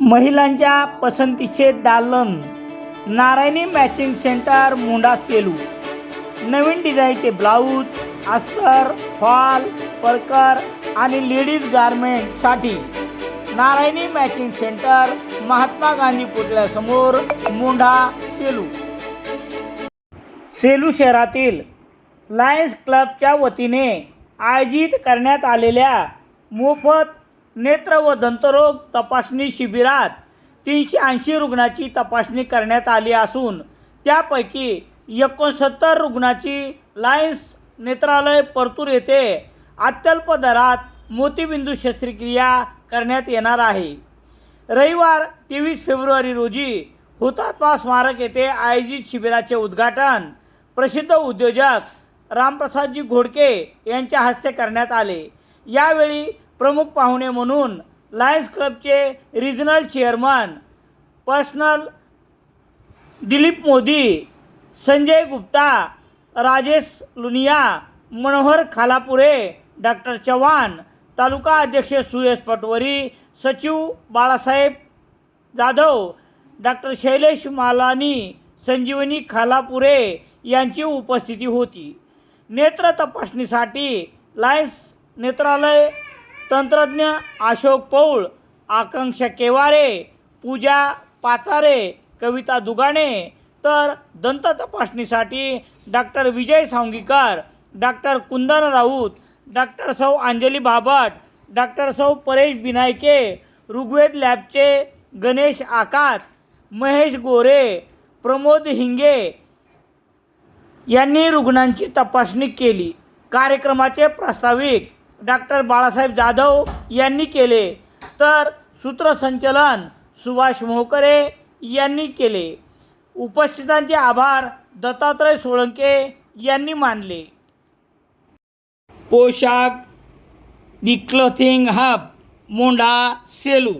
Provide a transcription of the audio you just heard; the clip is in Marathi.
महिलांच्या पसंतीचे दालन नारायणी मॅचिंग सेंटर मुंडा सेलू. नवीन डिझाईनचे ब्लाऊज अस्तर फॉल परकर आणि लेडीज गारमेंटसाठी नारायणी मॅचिंग सेंटर महात्मा गांधी पुतळ्यासमोर मुंढा सेलू. सेलू शहरातील लायन्स क्लबच्या वतीने आयोजित करण्यात आलेल्या मोफत नेत्र व दंतरोग तपासणी शिबिरात तीनशे ऐंशी रुग्णाची तपासणी करण्यात आली असून त्यापैकी एकोणसत्तर रुग्णाची लायन्स नेत्रालय परतूर येथे अत्यल्प दरात मोतीबिंदू शस्त्रक्रिया करण्यात येणार आहे. रविवार तेवीस फेब्रुवारी रोजी हुतात्मा स्मारक येथे आयोजित शिबिराचे उद्घाटन प्रसिद्ध उद्योजक रामप्रसादजी घोडके यांच्या हस्ते करण्यात आले. यावेळी प्रमुख पाहुणे म्हणून लायन्स क्लबचे regional chairman personal Dilip Modi Sanjay Gupta Rajesh Lunia Manohar Khalapure doctor Chavan तालुका अध्यक्ष सुयश पटवरी सचिव बाळासाहेब जाधव डॉक्टर शैलेश मालानी संजीवनी खालापुरे यांची उपस्थिती होती. नेत्र तपासणीसाठी लायन्स नेत्रालय तंत्रज्ञ अशोक पौळ आकांक्षा केवारे पूजा पाचारे कविता दुगाणे तर दंत तपासणीसाठी doctor Vijay Sawangikar doctor Kundan Raut doctor सौ अंजली बाबट डॉक्टर सौ परेश बिनायके ऋग्वेद लॅबचे गणेश आकात महेश गोरे प्रमोद हिंगे यांनी रुग्णांची तपासणी केली. कार्यक्रमाचे प्रास्ताविक डॉक्टर बाळासाहेब जाधव यांनी केले. तर सूत्रसंचलन सुभाष मोहकरे यांनी केले. उपस्थितांचे आभार दत्तात्रय सोळंके यांनी मानले. पोशाख the clothing hub Mondha Selu.